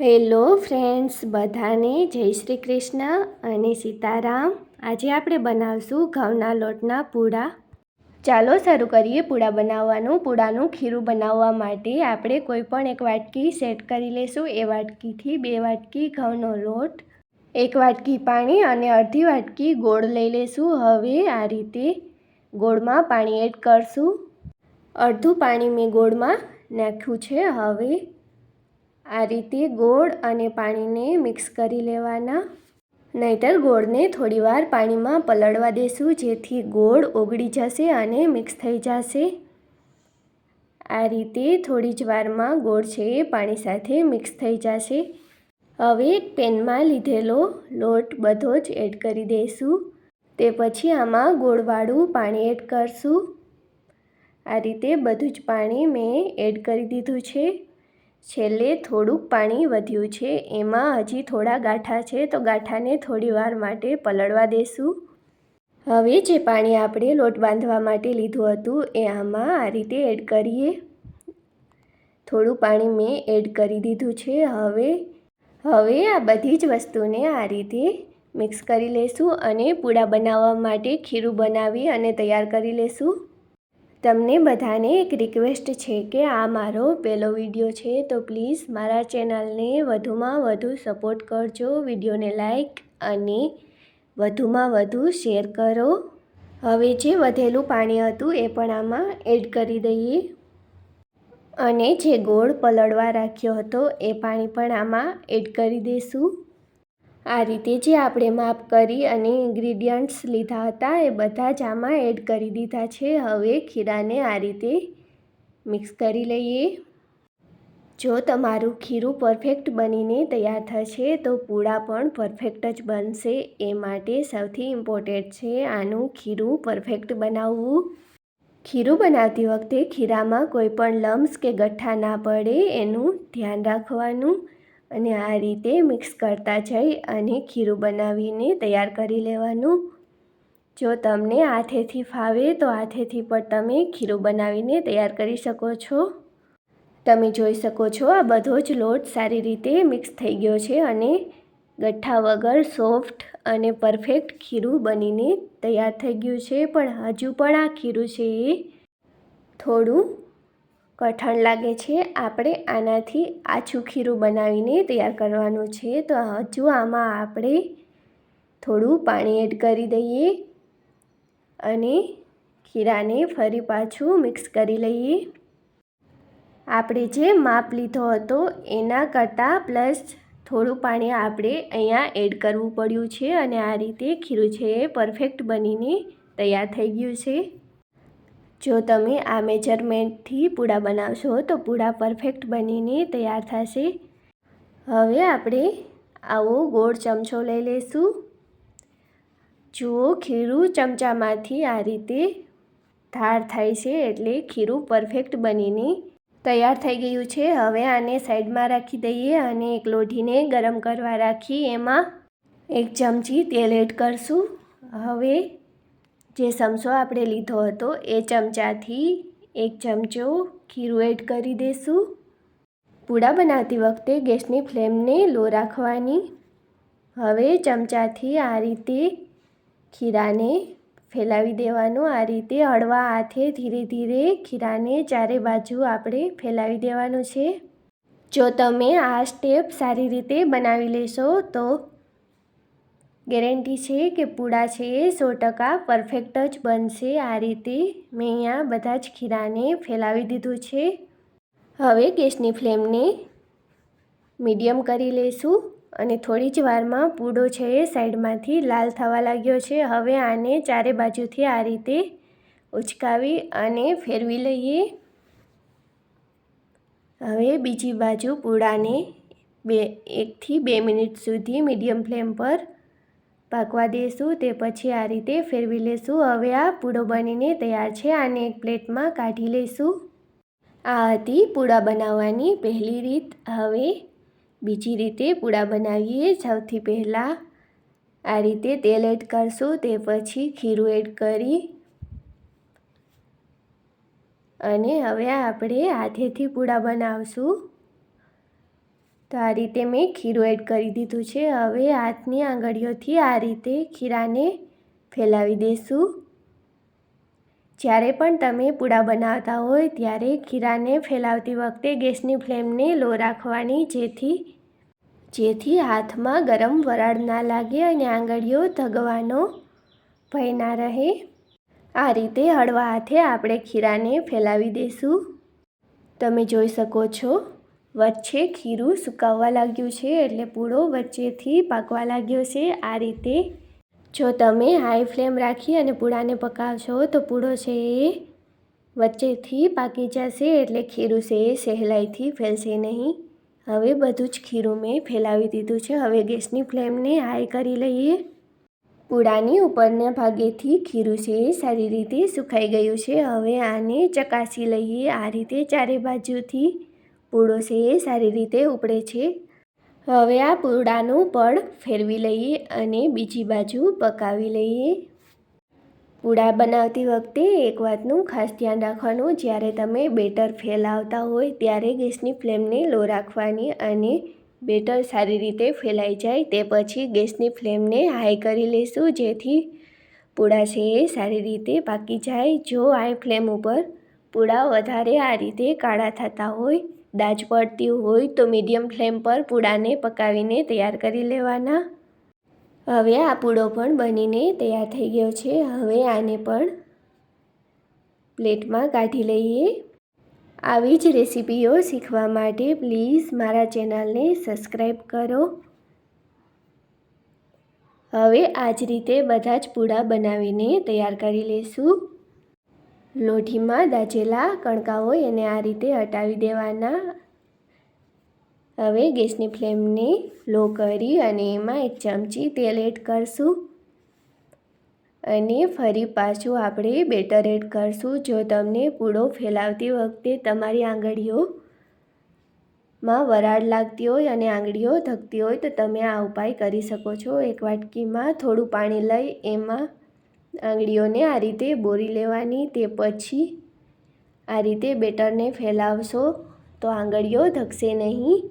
Hello friends, બધાને જય શ્રી કૃષ્ણ અને સીતારામ. આજે આપણે બનાવશું ઘઉંના લોટના પૂડા. ચાલો શરૂ કરીએ પૂડા બનાવવાનું. પૂડાનું ખીરું બનાવવા માટે આપણે કોઈ પણ એક વાટકી સેટ કરી લેશું. એ વાટકીથી બે વાટકી ઘઉંનો લોટ, એક વાટકી પાણી અને અડધી વાટકી ગોળ લઈ લેશું. હવે આ રીતે ગોળમાં પાણી એડ કરશું. અડધું પાણી મેં ગોળમાં નાખ્યું છે. હવે આ રીતે ગોળ અને પાણીને મિક્સ કરી લેવાના. નહીતર ગોળને થોડીવાર પાણીમાં પલળવા દેશું, જેથી ગોળ ઓગળી જશે અને મિક્સ થઈ જશે. આ રીતે થોડી જ વારમાં ગોળ છે એ પાણી સાથે મિક્સ થઈ જશે. હવે પેનમાં લીધેલો લોટ બધો જ એડ કરી દઈશું તે પછી આમાં ગોળવાળું પાણી એડ કરશું. આ રીતે બધું જ પાણી મેં એડ કરી દીધું છે. છેલ્લે થોડુંક પાણી વધ્યું છે. એમાં હજી થોડા ગાંઠા છે તો ગાંઠાને થોડી વાર માટે પલળવા દેશું હવે જે પાણી આપણે લોટ બાંધવા માટે લીધું હતું એ આમાં આ રીતે એડ કરીએ. થોડું પાણી મેં એડ કરી દીધું છે. હવે હવે આ બધી જ વસ્તુને આ રીતે મિક્સ કરી લેશું અને પૂડા બનાવવા માટે ખીરું બનાવી અને તૈયાર કરી લેશું તમને બધાને એક રિક્વેસ્ટ છે કે આ મારો પહેલો વીડિયો છે, તો પ્લીઝ મારા ચેનલને વધુમાં વધુ સપોર્ટ કરજો. વિડીયોને લાઈક અને વધુમાં વધુ શેર કરો. હવે જે વધેલું પાણી હતું એ પણ આમાં એડ કરી દઈએ. અને જે ગોળ પલળવા રાખ્યો હતો એ પાણી પણ આમાં એડ કરી દઈશું આ રીતે જે આપણે માપ કરી અને ઇન્ગ્રીડિયન્ટ્સ લીધા હતા એ બધા જ આમાં એડ કરી દીધા છે. હવે ખીરાને આ રીતે મિક્સ કરી લઈએ. જો તમારું ખીરું પરફેક્ટ બનીને તૈયાર થશે તો પૂળા પણ પરફેક્ટ જ બનશે. એ માટે સૌથી ઇમ્પોર્ટન્ટ છે આનું ખીરું પરફેક્ટ બનાવવું. ખીરું બનાવતી વખતે ખીરામાં કોઈ પણ લમ્સ કે ગઠ્ઠા ના પડે એનું ધ્યાન રાખવાનું. અને આ રીતે મિક્સ કરતા જઈ અને ખીરું બનાવીને તૈયાર કરી લેવાનું. જો તમને હાથેથી ફાવે તો હાથેથી પણ તમે ખીરું બનાવીને તૈયાર કરી શકો છો. તમે જોઈ શકો છો આ બધો જ લોટ સારી રીતે મિક્સ થઈ ગયો છે અને ગઠ્ઠા વગર સોફ્ટ અને પરફેક્ટ ખીરું બનીને તૈયાર થઈ ગયું છે. પણ હજુ પણ આ ખીરું છે એ થોડું કઠણ લાગે છે. આપણે આનાથી આછું ખીરું બનાવીને તૈયાર કરવાનું છે. તો હજુ આમાં આપણે થોડું પાણી એડ કરી દઈએ અને ખીરાને ફરી પાછું મિક્સ કરી લઈએ. આપણે જે માપ લીધો હતો એના કરતાં પ્લસ થોડું પાણી આપણે અહીંયા એડ કરવું પડ્યું છે અને આ રીતે ખીરું છે એ પરફેક્ટ બનીને તૈયાર થઈ ગયું છે. જો તમે આ મેજરમેન્ટથી પૂડા બનાવશો, તો પૂડા પરફેક્ટ બનીને તૈયાર થશે. હવે આપણે આવો ગોળ ચમચો લઈ લઈશું. જુઓ, ખીરું ચમચામાંથી આ રીતે ધાર થાય છે એટલે ખીરું પરફેક્ટ બનીને તૈયાર થઈ ગયું છે. હવે આને સાઈડમાં રાખી દઈએ અને એક લોઢીને ગરમ કરવા રાખી. એમાં એક ચમચી તેલ એડ કરશું. હવે જે ચમચો આપણે લીધો હતો, એ ચમચાથી એક ચમચો ખીરું એડ કરી દઈશું પૂડા બનાવતી વખતે ગેસની ફ્લેમને લો રાખવાની. હવે ચમચાથી આ રીતે ખીરાને ફેલાવી દેવાનું. આ રીતે હળવા હાથે ધીરે ધીરે ખીરાને ચારે બાજુ આપણે ફેલાવી દેવાનું છે. જો તમે આ સ્ટેપ સારી રીતે બનાવી લેશો, તો ગેરંટી છે કે પૂડા છે એ સો ટકા પરફેક્ટ જ બનશે. આ રીતે મેં અહીંયા બધા જ ખીરાને ફેલાવી દીધું છે. હવે ગેસની ફ્લેમને મીડિયમ કરી લઈશું અને થોડી જ વારમાં પૂડો છે એ સાઈડમાંથી લાલ થવા લાગ્યો છે. હવે આને ચારે બાજુથી આ રીતે ઉચકાવી અને ફેરવી લઈએ. હવે બીજી બાજુ પૂડાને બે, એકથી બે મિનિટ સુધી મીડિયમ ફ્લેમ પર પાકવા દઈશું તે પછી આ રીતે ફેરવી લઈશું હવે આ પૂડો બનીને તૈયાર છે. આને એક પ્લેટમાં કાઢી લઈશું આ હતી પૂડા બનાવવાની પહેલી રીત. હવે બીજી રીતે પૂડા બનાવીએ સૌથી પહેલાં. આ રીતે તેલ એડ કરશું. તે પછી ખીરું એડ કરી. અને હવે આપણે હાથેથી પૂડા બનાવશું. તો આ રીતે મેં ખીરું એડ કરી દીધું છે. હવે હાથની આંગળીઓથી આ રીતે ખીરાને ફેલાવી દઈશું જ્યારે પણ તમે પૂડા બનાવતા હોય ત્યારે ખીરાને ફેલાવતી વખતે ગેસની ફ્લેમને લો રાખવાની, જેથી જેથી હાથમાં ગરમ વરાળ ના લાગે અને આંગળીઓ ધગવાનો ભય ના રહે. આ રીતે હળવા હાથે આપણે ખીરાને ફેલાવી દઈશું તમે જોઈ શકો છો. વચ્ચે ખીરું સુકાવવા લાગ્યું છે એટલે પૂળો વચ્ચેથી પાકવા લાગ્યો છે. આ રીતે જો તમે હાઈ ફ્લેમ રાખી અને પૂળાને પકાવશો તો પૂળો છે એ વચ્ચેથી પાકી જશે એટલે ખીરું છે એ સહેલાઈથી ફેલશે નહીં. હવે બધું જ ખીરું મેં ફેલાવી દીધું છે. હવે ગેસની ફ્લેમને હાઈ કરી લઈએ. પૂળાની ઉપરના ભાગેથી ખીરું છે એ સારી રીતે સુકાઈ ગયું છે. હવે આને ચકાસી લઈએ. આ રીતે ચારે બાજુથી પૂળો છે એ સારી રીતે ઉપડે છે. હવે આ પૂળાનું પડ ફેરવી લઈએ અને બીજી બાજુ પકાવી લઈએ. પૂળા બનાવતી વખતે એક વાતનું ખાસ ધ્યાન રાખવાનું, જ્યારે તમે બેટર ફેલાવતા હોય ત્યારે ગેસની ફ્લેમને લો રાખવાની અને બેટર સારી રીતે ફેલાઈ જાય તે પછી ગેસની ફ્લેમને હાઈ કરી લઈશું જેથી પૂળા છે એ સારી રીતે પાકી જાય. જો હાઈ ફ્લેમ ઉપર પૂળા વધારે આ રીતે કાળા થતા હોય દાજ પડતી હોય તો મીડિયમ ફ્લેમ પર પૂડાને પકાવીને તૈયાર કરી લેવાના. હવે આ પૂડો પણ બનીને તૈયાર થઈ ગયો છે. હવે આને પણ પ્લેટમાં કાઢી લઈએ. આવી જ રેસીપીઓ શીખવા માટે પ્લીઝ મારા ચેનલને સબસ્ક્રાઈબ કરો. હવે આ જ રીતે બધા જ પૂડા બનાવીને તૈયાર કરી લઈશું લોઢીમાં દાજેલા કણકા હોય એને આ રીતે હટાવી દેવાના. હવે ગેસની ફ્લેમને લો કરી અને એમાં એક ચમચી તેલ એડ કરશું. અને ફરી પાછું આપણે બેટર એડ કરશું. જો તમને પૂડો ફેલાવતી વખતે તમારી આંગળીઓ માં વરાળ લાગતી હોય અને આંગળીઓ ધકતી હોય તો તમે આ ઉપાય કરી શકો છો. એક વાટકીમાં થોડું પાણી લઈ એમાં આંગળીઓને આ રીતે બોરી લેવાની તે પછી આ રીતે બેટરને ફેલાવશો તો આંગળીઓ ધગશે નહીં.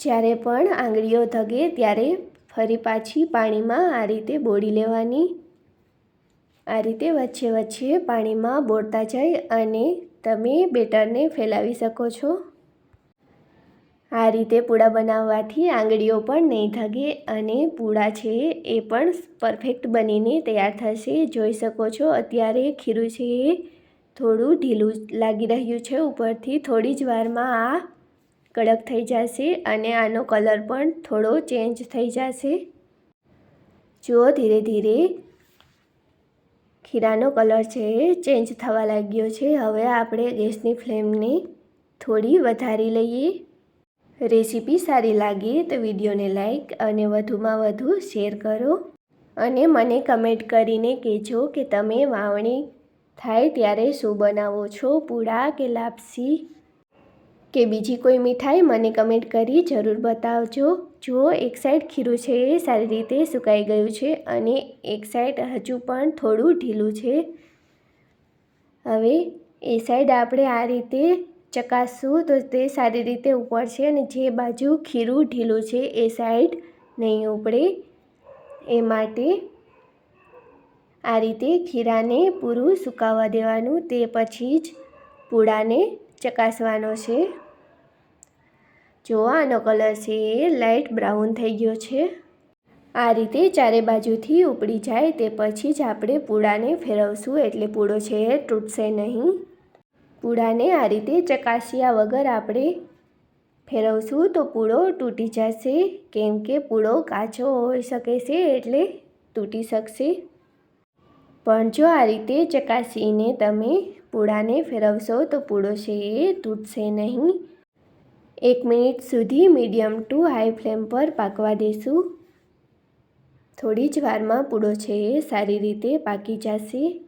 જ્યારે પણ આંગળીઓ ધગે ત્યારે ફરી પાછી પાણીમાં આ રીતે બોળી લેવાની. આ રીતે વચ્ચે વચ્ચે પાણીમાં બોળતા જાય અને તમે બેટરને ફેલાવી શકો છો. આ રીતે પૂળા બનાવવાથી આંગળીઓ પણ નહીં થગે અને પૂળા છે એ પણ પરફેક્ટ બનીને તૈયાર થશે. જોઈ શકો છો, અત્યારે ખીરું છે એ થોડું ઢીલું લાગી રહ્યું છે. ઉપરથી થોડી જ વારમાં આ કડક થઈ જશે અને આનો કલર પણ થોડો ચેન્જ થઈ જશે. જુઓ, ધીરે ધીરે ખીરાનો કલર છે એ ચેન્જ થવા લાગ્યો છે. હવે આપણે ગેસની ફ્લેમને થોડી વધારી લઈએ. રેસીપી સારી લાગે તો વિડીયોને લાઈક અને વધુમાં વધુ શેર કરો. અને મને કમેન્ટ કરીને કહેજો કે તમે વાવણી થાય ત્યારે શું બનાવો છો? પૂડા કે લાપસી? કે બીજી કોઈ મીઠાઈ? મને કમેન્ટ કરી જરૂર બતાવજો. જો એક સાઈડ ખીરું છે, એ સારી રીતે સુકાઈ ગયું છે અને એક સાઈડ હજુ પણ થોડું ઢીલું છે. હવે એ સાઈડ આપણે આ રીતે ચકાસશું તો તે સારી રીતે ઉપડશે અને જે બાજુ ખીરું ઢીલું છે એ સાઈડ નહીં ઉપડે. એ માટે આ રીતે ખીરાને પૂરું સુકાવા દેવાનું તે પછી જ પૂળાને ચકાસવાનો છે. જો આનો કલર છે એ લાઇટ બ્રાઉન થઈ ગયો છે. આ રીતે ચારે બાજુથી ઉપડી જાય તે પછી જ આપણે પૂળાને ફેરવશું એટલે પૂળો છે એ તૂટશે નહીં. પૂડાને આ રીતે ચકાસ્યા વગર આપણે ફેરવશું તો પૂળો તૂટી જશે. કેમ કે પૂળો કાચો હોઈ શકે છે એટલે તૂટી શકશે. પણ જો આ રીતે ચકાસીને તમે પૂળાને ફેરવશો તો પૂળો છે એ તૂટશે નહીં. એક મિનિટ સુધી મીડિયમ ટુ હાઈ ફ્લેમ પર પાકવા દેશું. થોડી જ વારમાં પૂળો છે એ સારી રીતે પાકી જશે.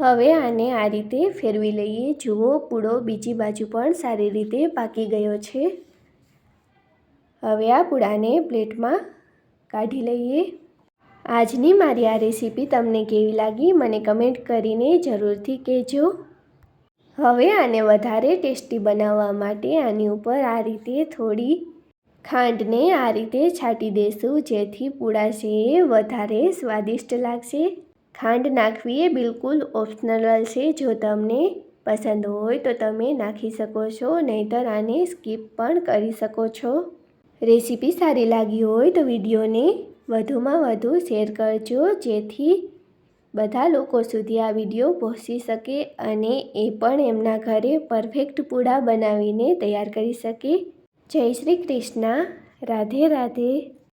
હવે આને આ રીતે ફેરવી લઈએ. જુઓ પૂડો બીજી બાજુ પણ સારી રીતે પાકી ગયો છે. હવે આ પૂડાને પ્લેટમાં કાઢી લઈએ. આજની મારી આ રેસીપી તમને કેવી લાગી મને કમેન્ટ કરીને જરૂરથી કહેજો. હવે આને વધારે ટેસ્ટી બનાવવા માટે આની ઉપર આ રીતે થોડી ખાંડને આ રીતે છાંટી દેશું જેથી પૂડા છે એ વધારે સ્વાદિષ્ટ લાગશે. ખાંડ નાખવી એ બિલકુલ ઓપ્શનલ છે. જો તમને પસંદ હોય તો તમે નાખી શકો છો, નહીંતર આને સ્કીપ પણ કરી શકો છો. રેસીપી સારી લાગી હોય તો વિડીયોને વધુમાં વધુ શેર કરજો, જેથી બધા લોકો સુધી આ વીડિયો પહોંચી શકે અને એ પણ એમના ઘરે પરફેક્ટ પૂડા બનાવીને તૈયાર કરી શકે. જય શ્રી કૃષ્ણ. રાધે રાધે.